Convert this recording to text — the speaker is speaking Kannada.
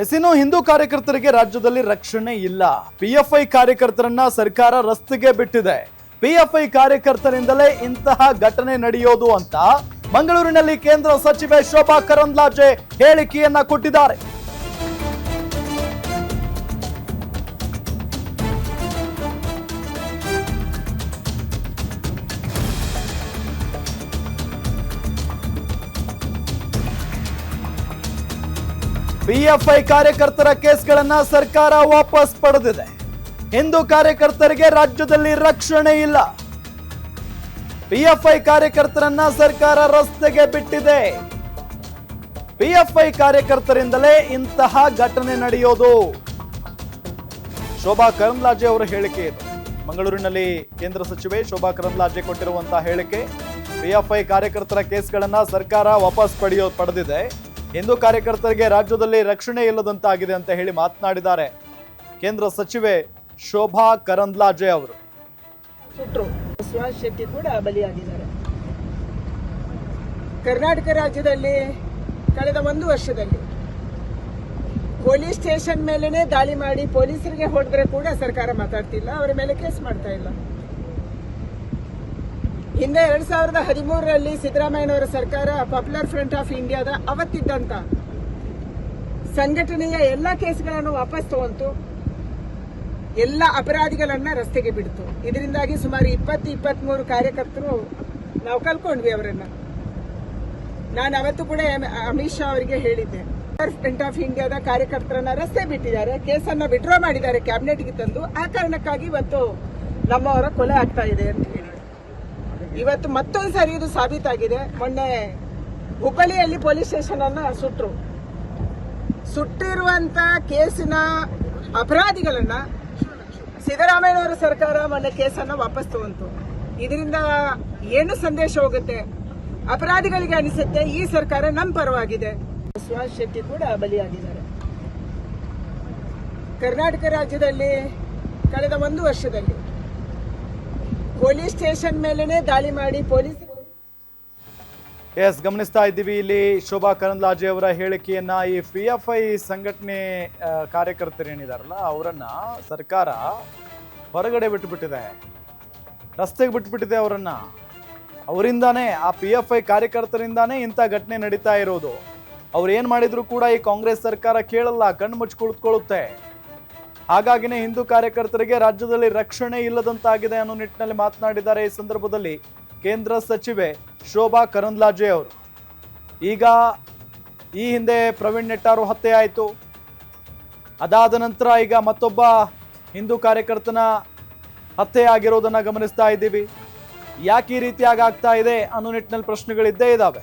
ಎಸಿನು ಹಿಂದೂ ಕಾರ್ಯಕರ್ತರಿಗೆ ರಾಜ್ಯದಲ್ಲಿ ರಕ್ಷಣೆ ಇಲ್ಲ. ಪಿಎಫ್ಐ ಕಾರ್ಯಕರ್ತರನ್ನ ಸರ್ಕಾರ ರಸ್ತೆಗೆ ಬಿಟ್ಟಿದೆ. ಪಿಎಫ್ಐ ಕಾರ್ಯಕರ್ತರಿಂದಲೇ ಇಂತಹ ಘಟನೆ ನಡೆಯೋದು ಅಂತ ಮಂಗಳೂರಿನಲ್ಲಿ ಕೇಂದ್ರ ಸಚಿವೆ ಶೋಭಾ ಕರಂದ್ಲಾಜೆ ಹೇಳಿಕೆಯನ್ನ ಕೊಟ್ಟಿದ್ದಾರೆ. ಪಿಎಫ್ಐ ಕಾರ್ಯಕರ್ತರ ಕೇಸ್ಗಳನ್ನ ಸರ್ಕಾರ ವಾಪಸ್ ಪಡೆದಿದೆ. ಹಿಂದೂ ಕಾರ್ಯಕರ್ತರಿಗೆ ರಾಜ್ಯದಲ್ಲಿ ರಕ್ಷಣೆ ಇಲ್ಲ. ಪಿಎಫ್ಐ ಕಾರ್ಯಕರ್ತರನ್ನ ಸರ್ಕಾರ ರಸ್ತೆಗೆ ಬಿಟ್ಟಿದೆ. ಪಿಎಫ್ಐ ಕಾರ್ಯಕರ್ತರಿಂದಲೇ ಇಂತಹ ಘಟನೆ ನಡೆಯೋದು. ಶೋಭಾ ಕರಂದ್ಲಾಜೆ ಅವರ ಹೇಳಿಕೆ ಇದು. ಮಂಗಳೂರಿನಲ್ಲಿ ಕೇಂದ್ರ ಸಚಿವೆ ಶೋಭಾ ಕರಂದ್ಲಾಜೆ ಕೊಟ್ಟಿರುವಂತಹ ಹೇಳಿಕೆ ಪಿಎಫ್ಐ ಕಾರ್ಯಕರ್ತರ ಕೇಸ್ಗಳನ್ನ ಸರ್ಕಾರ ವಾಪಸ್ ಪಡೆಯೋ, ಪಡೆದಿದೆ. ಹಿಂದೂ ಕಾರ್ಯಕರ್ತರಿಗೆ ರಾಜ್ಯದಲ್ಲಿ ರಕ್ಷಣೆ ಇಲ್ಲದಂತಾಗಿದೆ ಅಂತ ಹೇಳಿ ಮಾತನಾಡಿದ್ದಾರೆ. ಕೇಂದ್ರ ಸಚಿವೆ ಶೋಭಾ ಕರಂದ್ಲಾಜೆ ಅವರು. ಶೆಟ್ಟಿ ಕೂಡ ಬಲಿಯಾಗಿದ್ದಾರೆ. ಕರ್ನಾಟಕ ರಾಜ್ಯದಲ್ಲಿ ಕಳೆದ ಒಂದು ವರ್ಷದಲ್ಲಿ ಪೊಲೀಸ್ ಸ್ಟೇಷನ್ ಮೇಲೇನೆ ದಾಳಿ ಮಾಡಿ ಪೊಲೀಸರಿಗೆ ಹೊಡೆದ್ರೆ ಕೂಡ ಸರ್ಕಾರ ಮಾತಾಡ್ತಿಲ್ಲ, ಅವರ ಮೇಲೆ ಕೇಸ್ ಮಾಡ್ತಾ ಇಲ್ಲ. ಹಿಂದೆ ಎರಡ್ ಸಾವಿರದ ಹದಿಮೂರರಲ್ಲಿ ಸಿದ್ದರಾಮಯ್ಯನವರ ಸರ್ಕಾರ ಪಾಪ್ಯುಲರ್ ಫ್ರಂಟ್ ಆಫ್ ಇಂಡಿಯಾದ ಅವತ್ತಿದ್ದಂತ ಸಂಘಟನೆಯ ಎಲ್ಲ ಕೇಸ್ಗಳನ್ನು ವಾಪಸ್ ತಗೊಂತು. ಎಲ್ಲ ಅಪರಾಧಿಗಳನ್ನ ರಸ್ತೆಗೆ ಬಿಡ್ತು. ಇದರಿಂದಾಗಿ ಸುಮಾರು ಇಪ್ಪತ್ತು, ಇಪ್ಪತ್ಮೂರು ಕಾರ್ಯಕರ್ತರು ನಾವು ಕಲ್ಕೊಂಡ್ವಿ ಅವರನ್ನ. ನಾನು ಅವತ್ತು ಕೂಡ ಅಮಿತ್ ಶಾ ಅವರಿಗೆ ಹೇಳಿದ್ದೆ. ಫ್ರಂಟ್ ಆಫ್ ಇಂಡಿಯಾದ ಕಾರ್ಯಕರ್ತರನ್ನ ರಸ್ತೆ ಬಿಟ್ಟಿದ್ದಾರೆ, ಕೇಸನ್ನ ವಿಡ್ರಾ ಮಾಡಿದ್ದಾರೆ ಕ್ಯಾಬಿನೆಟ್ಗೆ ತಂದು. ಆ ಕಾರಣಕ್ಕಾಗಿ ಇವತ್ತು ನಮ್ಮವರ ಕೊಲೆ ಆಗ್ತಾ ಇದೆ ಅಂತ ಹೇಳಿ. ಇವತ್ತು ಮತ್ತೊಂದು ಸರಿ ಇದು ಸಾಬೀತಾಗಿದೆ. ಮೊನ್ನೆ ಹುಬ್ಬಳ್ಳಿಯಲ್ಲಿ ಪೊಲೀಸ್ ಸ್ಟೇಷನ್ ಅನ್ನ ಸುಟ್ಟರು ಸುಟ್ಟಿರುವಂತ ಕೇಸಿನ ಅಪರಾಧಿಗಳನ್ನ ಸಿದ್ದರಾಮಯ್ಯನವರ ಸರ್ಕಾರ ಮೊನ್ನೆ ಕೇಸನ್ನ ವಾಪಸ್ ತಗೊಂತು. ಇದರಿಂದ ಏನು ಸಂದೇಶ ಹೋಗುತ್ತೆ? ಅಪರಾಧಿಗಳಿಗೆ ಅನಿಸುತ್ತೆ. ಈ ಸರ್ಕಾರ ನಮ್ಮ ಪರವಾಗಿದೆ. ಸುಹಾಸ್ ಶೆಟ್ಟಿ ಕೂಡ ಬಲಿಯಾಗಿದ್ದಾರೆ. ಕರ್ನಾಟಕ ರಾಜ್ಯದಲ್ಲಿ ಕಳೆದ ಒಂದು ವರ್ಷದಲ್ಲಿ ಪೊಲೀಸ್ ಸ್ಟೇಷನ್ ಮೇಲೇನೆ ದಾಳಿ ಮಾಡಿ ಪೊಲೀಸ್ ಎಸ್, ಗಮನಿಸ್ತಾ ಇದ್ದೀವಿ. ಇಲ್ಲಿ ಶೋಭಾ ಕರಂದ್ಲಾಜೆ ಅವರ ಹೇಳಿಕೆಯನ್ನ ಈ ಪಿ ಎಫ್ ಐ ಸಂಘಟನೆ ಕಾರ್ಯಕರ್ತರು ಏನಿದಾರಲ್ಲ, ಅವರನ್ನ ಸರ್ಕಾರ ಹೊರಗಡೆ ಬಿಟ್ಟುಬಿಟ್ಟಿದೆ ರಸ್ತೆಗೆ ಬಿಟ್ಬಿಟ್ಟಿದೆ ಅವರನ್ನ. ಅವರಿಂದಾನೇ, ಆ ಪಿ ಎಫ್ ಐ ಕಾರ್ಯಕರ್ತರಿಂದಾನೇ ಇಂಥ ಘಟನೆ ನಡೀತಾ ಇರೋದು. ಅವ್ರು ಏನ್ ಮಾಡಿದ್ರು ಕೂಡ ಈ ಕಾಂಗ್ರೆಸ್ ಸರ್ಕಾರ ಕೇಳಲ್ಲ, ಕಣ್ಣು ಮುಚ್ಚಿ ಕುಳಿತುಕೊಳ್ಳುತ್ತೆ ಹಾಗಾಗಿನೇ ಹಿಂದೂ ಕಾರ್ಯಕರ್ತರಿಗೆ ರಾಜ್ಯದಲ್ಲಿ ರಕ್ಷಣೆ ಇಲ್ಲದಂತಾಗಿದೆ ಅನ್ನೋ ನಿಟ್ಟಿನಲ್ಲಿ ಮಾತನಾಡಿದ್ದಾರೆ. ಈ ಸಂದರ್ಭದಲ್ಲಿ ಕೇಂದ್ರ ಸಚಿವೆ ಶೋಭಾ ಕರಂದ್ಲಾಜೆ ಅವರು. ಈಗ ಈ ಹಿಂದೆ ಪ್ರವೀಣ್ ನೆಟ್ಟಾರು ಹತ್ಯೆ ಆಯಿತು ಅದಾದ ನಂತರ ಈಗ ಮತ್ತೊಬ್ಬ ಹಿಂದೂ ಕಾರ್ಯಕರ್ತನ ಹತ್ಯೆ ಆಗಿರೋದನ್ನ ಗಮನಿಸ್ತಾ ಇದ್ದೀವಿ. ಯಾಕೆ ಈ ರೀತಿಯಾಗಿ ಆಗ್ತಾ ಇದೆ ಅನ್ನೋ ನಿಟ್ಟಿನಲ್ಲಿ ಪ್ರಶ್ನೆಗಳಿದ್ದೇ ಇದ್ದಾವೆ